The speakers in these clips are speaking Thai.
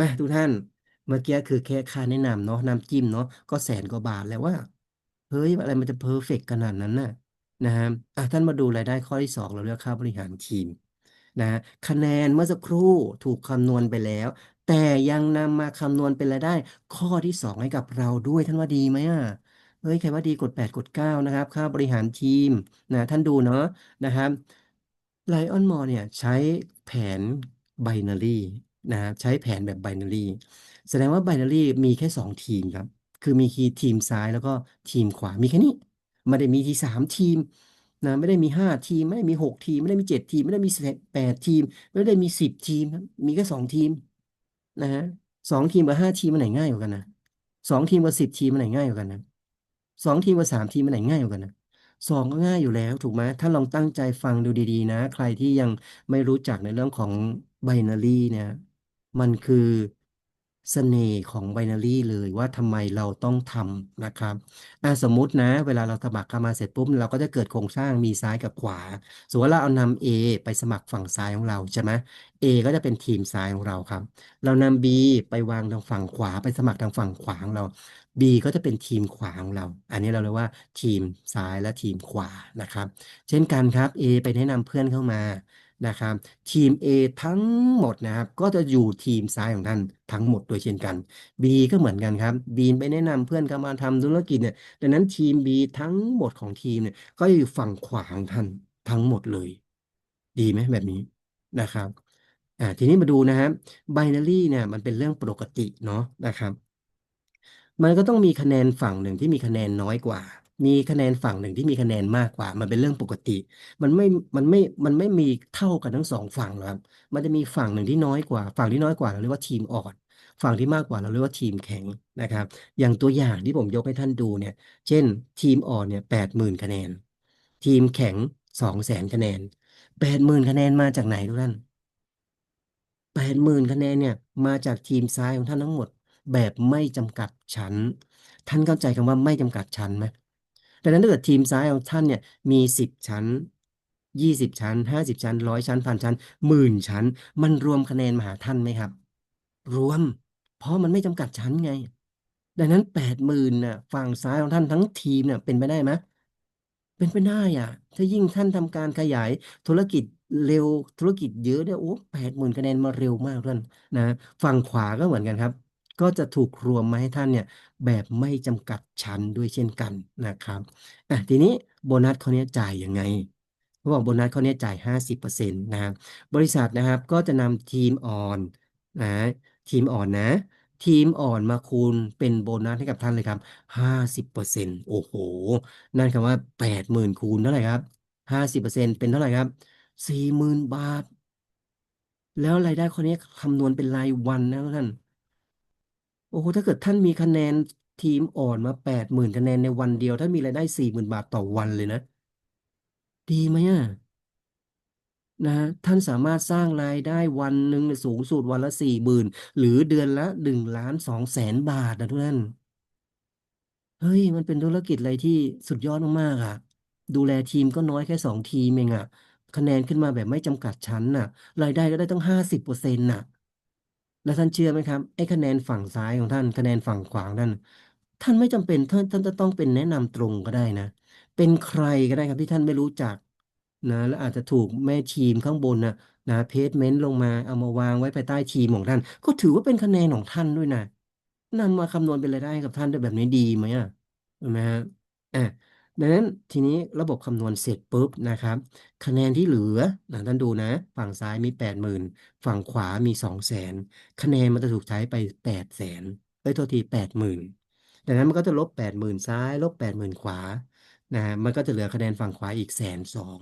มาทุกท่านเมื่อกี้คือแค่ค่าแนะนำเนาะน้ำจิ้มเนาะก็แสนกว่าบาทแล้วว่า เฮ้ยอะไรมันจะเพอร์เฟกต์ขนาดนั้นน่ะนะฮะอะท่านมาดูรายได้ข้อที่สองเราเรียกค่าบริหารทีมนะคะแนนเมื่อสักครู่ถูกคำนวณไปแล้ว แต่ยังนำมาคำนวณเป็นรายได้ ข้อที่สองให้กับเราด้วยท่านว่าดีไหมอะเฮ้ยใครว่าดีกดแปดกดเก้านะครับ ค่าบริหารทีมนะท่านดูเนาะนะครับไลออนมอเนี่ยใช้แผนไบนารี นะใช้แผนแบบไบนารีแสดงว่าไบนารีมีแค่สองทีมครับ คือมีคีทีมซ้ายแล้วก็ทีมขวามีแค่นี้ไม่ได้มีที่สามทีมนะไม่ได้มีห้าทีม ไม่ได้มีหกทีม ไม่ได้มีเจ็ดทีม ไม่ได้มีแปดทีม ไม่ได้มีสิบทีมครับมีแค่สองทีมนะฮะสองทีมกับห้าทีมมันไหนง่ายกว่ากันนะสองทีมกับสิบทีมมันไหนง่ายกว่ากันนะสองทีมกับสามทีมมันไหนง่ายกว่ากันนะสองก็ง่ายอยู่แล้วถูกไหมถ้าลองตั้งใจฟังดูดีๆนะ ใครที่ยังไม่รู้จักในเรื่องของไบนารีเนี่ย มันคือเสน่ห์ของไบนารีเลยว่าทำไมเราต้องทำนะครับอะสมมุตินะ เวลาเราสมัครเข้ามาเสร็จปุ๊บเราก็จะเกิดโครงสร้างมีซ้ายกับขวาสมมติว่าเราเอานำ A ไปสมัครฝั่งซ้ายของเราใช่ไหม A ก็จะเป็นทีมซ้ายของเราครับ เรานำ B ไปวางทางฝั่งขวาไปสมัครทางฝั่งขวาของเรา B ก็จะเป็นทีมขวาของเรา อันนี้เราเรียกว่าทีมซ้ายและทีมขวานะครับ เช่นกันครับ A ไปแนะนำเพื่อนเข้ามา นะครับทีม A ทั้งหมดนะครับ ก็จะอยู่ทีมซ้ายของท่านทั้งหมดโดยเช่นกัน B ก็เหมือนกันครับ B ไปแนะนำเพื่อนเข้ามาทำธุรกิจเนี่ยดังนั้นทีม B ทั้งหมดของทีมเนี่ยก็อยู่ฝั่งขวาของท่านทั้งหมดเลย ดีไหมแบบนี้นะครับอ่าทีนี้มาดูนะครับไบนารีเนี่ยมันเป็นเรื่องปกติเนาะนะครับ มันก็ต้องมีคะแนนฝั่งหนึ่งที่มีคะแนนน้อยกว่า มีคะแนนฝั่งหนึ่งที่มีคะแนนมากกว่า มันเป็นเรื่องปกติ มันไม่มันไม่มันไม่มีเท่ากันทั้งสองฝั่งหรอกครับ มันจะมีฝั่งหนึ่งที่น้อยกว่า ฝั่งที่น้อยกว่าเราเรียกว่าทีมอ่อน ฝั่งที่มากกว่าเราเรียกว่าทีมแข็งนะครับ อย่างตัวอย่างที่ผมยกให้ท่านดูเนี่ย เช่น ทีมอ่อนเนี่ยแปดหมื่นคะแนน ทีมแข็งสองแสนคะแนนแปดหมื่นคะแนนมาจากไหนทุกท่านแปดหมื่นคะแนนเนี่ยมาจากทีมซ้ายของท่านทั้งหมด แบบไม่จำกัดชั้น ท่านเข้าใจคำว่าไม่จำกัดชั้นไหม ดังนั้นถ้าเกิดทีมซ้ายของท่านเนี่ยมีสิบชั้นยี่สิบชั้นห้าสิบชั้นร้อยชั้นพันชั้นหมื่นชั้น มันรวมคะแนนมาหาท่านไหมครับ รวม เพราะมันไม่จำกัดชั้นไง ดังนั้นแปดหมื่นน่ะฝั่งซ้ายของท่านทั้งทีมเนี่ยเป็นไปได้ไหมเป็นไปได้อะ ถ้ายิ่งท่านทำการขยายธุรกิจเร็วธุรกิจเยอะเนี่ยโอ้แปดหมื่นคะแนนมาเร็วมากท่านนะ ฝั่งขวาก็เหมือนกันครับ ก็จะถูกรวมมาให้ท่านเนี่ยแบบไม่จำกัดชั้นด้วยเช่นกันนะครับอะทีนี้โบนัสเขาเนี้ยจ่ายยังไงเขาบอกโบนัสเขาเนี้ยจ่ายห้าสิบเปอร์เซ็นะครับบริษัทนะครับก็จะนำทีมออนนะทีมอ่อนนะ ทีมอ่อนมาคูณเป็นโบนัสให้กับท่านเลยครับห้าสิบเปอร์เซ็นต์โอ้โห นั่นคำว่าแปดหมื่นคูณเท่าไหร่ครับห้าสิบเป็นเท่าไหร่ครับสี่หมื่นบาท แล้วรายได้คนนี้คำนวณเป็นรายวันนะท่าน โอ้โหถ้าเกิดท่านมีคะแนนทีมอ่อนมาแปดหมื่นคะแนนในวันเดียว ท่านมีรายได้สี่หมื่นบาทต่อวันเลยนะ ดีไหมอะนะฮะท่านสามารถสร้างรายได้วันหนึ่งสูงสุดวันละสี่หมื่นหรือเดือนละหนึ่งล้านสองแสนบาทนะทุกท่านเฮ้ยมันเป็นธุรกิจอะไรที่สุดยอดมากๆอะ ดูแลทีมก็น้อยแค่สองทีมเองอะ คะแนนขึ้นมาแบบไม่จำกัดชั้นน่ะ รายได้ก็ได้ตั้งห้าสิบเปอร์เซ็นต์น่ะ แล้วท่านเชื่อไหมครับไอ้คะแนนฝั่งซ้ายของท่านคะแนนฝั่งขวาของท่าน ท่านไม่จำเป็นท่านท่านจะต้องเป็นแนะนำตรงก็ได้นะ เป็นใครก็ได้ครับที่ท่านไม่รู้จักนะแล้วอาจจะถูกแม่ทีมข้างบนนะนะเพจเมนต์ลงมาเอามาวางไว้ภายใต้ทีมของท่าน ก็ถือว่าเป็นคะแนนของท่านด้วยนะนำมาคำนวณเป็นรายได้กับท่านได้แบบนี้ดีไหมอะเห็นไหมฮะอะ ดังนั้นทีนี้ระบบคำนวณเสร็จปุ๊บนะครับ คะแนนที่เหลือนะท่านดูนะ ฝั่งซ้ายมีแปดหมื่นฝั่งขวามีสองแสนคะแนนมันจะถูกใช้ไปแปดแสนเอ้ยโทษทีแปดหมื่นดังนั้นมันก็จะลบแปดหมื่นซ้าย ลบแปดหมื่นขวานะฮะมันก็จะเหลือคะแนนฝั่งขวาอีกแสนสอง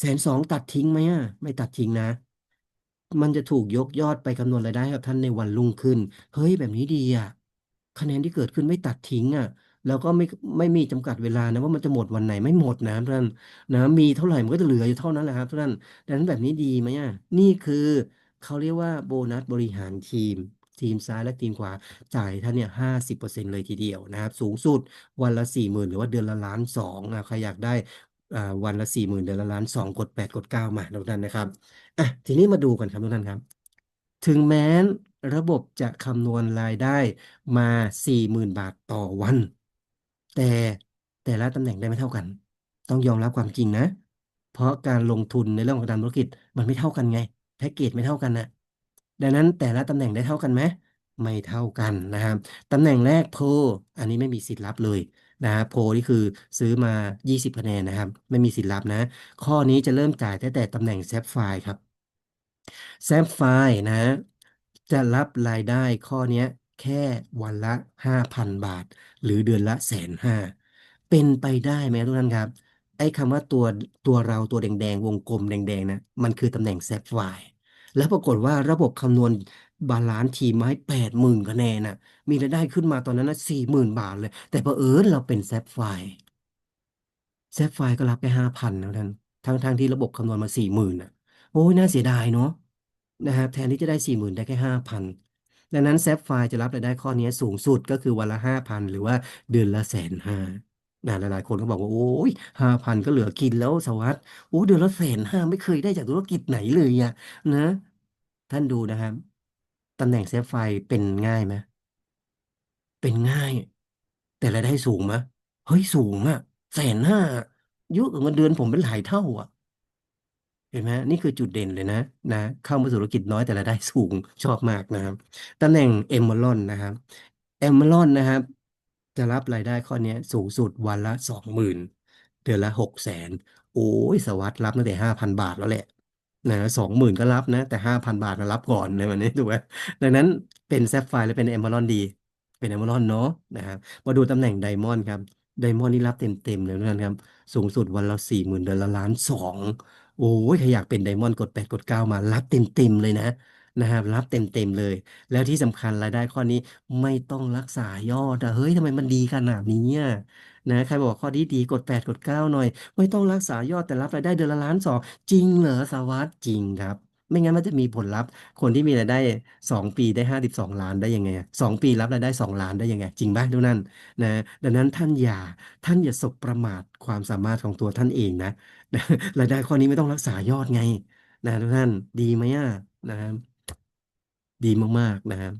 แสนสองตัดทิ้งไหมอะไม่ตัดทิ้งนะ มันจะถูกยกยอดไปคำนวณรายได้ให้กับท่านในวันรุ่งขึ้น เฮ้ยแบบนี้ดีอะคะแนนที่เกิดขึ้นไม่ตัดทิ้งอะ แล้วก็ไม่ไม่มีจำกัดเวลานะว่ามันจะหมดวันไหนไม่หมดนะท่านนะมีเท่าไหร่มันก็จะเหลืออยู่เท่านั้นแหละครับท่านดังนั้นแบบนี้ดีไหมอะนี่คือเขาเรียกว่าโบนัสบริหารทีม ทีมซ้ายและทีมขวาจ่ายท่านเนี่ยห้าสิบเปอร์เซ็นต์เลยทีเดียวนะครับ สูงสุดวันละสี่หมื่นหรือว่าเดือนละล้านสองนะใครอยากได้อ่าวันละสี่หมื่นเดือนละล้านสองกดแปดกดเก้ามาทุกท่านนะครับอะทีนี้มาดูกันครับทุกท่านครับ ถึงแม้ระบบจะคำนวณรายได้มา 40,000 บาทต่อวัน แต่แต่ละตำแหน่งได้ไม่เท่ากัน ต้องยอมรับความจริงนะ เพราะการลงทุนในเรื่องของการทำธุรกิจมันไม่เท่ากันไงแพ็กเกจไม่เท่ากันนะดังนั้นแต่ละตำแหน่งได้เท่ากันไหมไม่เท่ากันนะครับตำแหน่งแรก Pro อันนี้ไม่มีสิทธิ์ลับเลยนะครับ Pro นี่คือซื้อมา 20คะแนนนะครับ ไม่มีสิทธิ์ลับนะ ข้อนี้จะเริ่มจ่ายตั้งแต่ตำแหน่ง Sapphire ครับ Sapphire นะจะรับรายได้ข้อนี้ แค่วันละ 5,000 บาท หรือเดือนละ150,000เป็นไปได้ไหมทุกท่านครับ ไอ้คำว่าตัวตัวเราตัวแดงๆ วงกลมแดงๆ นะ มันคือตำแหน่ง Sapphire แล้วปรากฏว่าระบบคำนวณบาลันซ์ทีมมาให้80,000คะแนนน่ะมีรายได้ขึ้นมาตอนนั้นน่ะ40,000บาทเลย แต่เผอิญเราเป็น Sapphire Sapphire ก็รับแค่5,000นะท่านทั้งๆที่ระบบคำนวณมา40,000น่ะ โอ๊ยน่าเสียดายเนาะนะครับแทนที่จะได้40,000ได้แค่5,000 ดังนั้น Sapphire จะรับรายได้ข้อนี้สูงสุดก็คือวันละ5,000หรือว่าเดือนละ150,000นะหลายๆคนก็บอกว่า โอ๊ย5,000ก็เหลือกินแล้วสวัสดิ์โอ้เดือนละ150,000ไม่เคยได้จากธุรกิจไหนเลยอะนะ ท่านดูนะครับตำแหน่ง Sapphire เป็นง่ายไหม?เป็นง่าย แต่รายได้สูงไหม?เฮ้ยสูงอะ150,000อะเยอะกว่าเงินเดือนผมเป็นหลายเท่าอะ เห็นไหม?นี่คือจุดเด่นเลยนะนะ เข้ามาสู่ธุรกิจน้อยแต่รายได้สูงชอบมากนะครับตำแหน่ง Emerald นะครับ Emerald นะครับ จะรับรายได้ข้อนี้สูงสุดวันละ20,000เดือนละ600,000โอ๊ยสวัสด์รับตั้งแต่5,000บาทแล้วแหละนะ20,000ก็รับนะ แต่5,000บาทอะรับก่อนในวันนี้ถูกไหม?ดังนั้นเป็น Sapphire หรือเป็น Emerald ดี เป็น Emerald เนาะนะครับมาดูตำแหน่ง Diamond ครับ Diamond นี่รับเต็มๆเลยทุกท่านครับ สูงสุดวันละ40,000เดือนละ1,200,000โอ้ โฮใครอยากเป็น Diamond กด8กด9มารับเต็มๆเลยนะนะครับรับเต็มๆเลย แล้วที่สำคัญรายได้ข้อนี้ไม่ต้องรักษายอดอะเฮ้ยทำไมมันดีขนาดนี้อะนะใครบอกข้อนี้ดีกด8กด9หน่อย ไม่ต้องรักษายอดแต่รับรายได้เดือนละ1,200,000จริงเหรอสวัสด?จริงครับ ไม่งั้นมันจะมีผลลัพธ์ คนที่มีรายได้2ปีได้52,000,000ได้ยังไงอะ2ปีรับรายได้2,000,000ได้ยังไง จริงเปล่าทุกท่นนะดังนั้นท่านอย่าท่านอย่าสบประมาทความสามารถของตัวท่านเองนะ รายได้ข้อนี้ไม่ต้องรักษายอดไง นะทุกท่านดีไหมอะ?นะครับดีมากๆนะครับ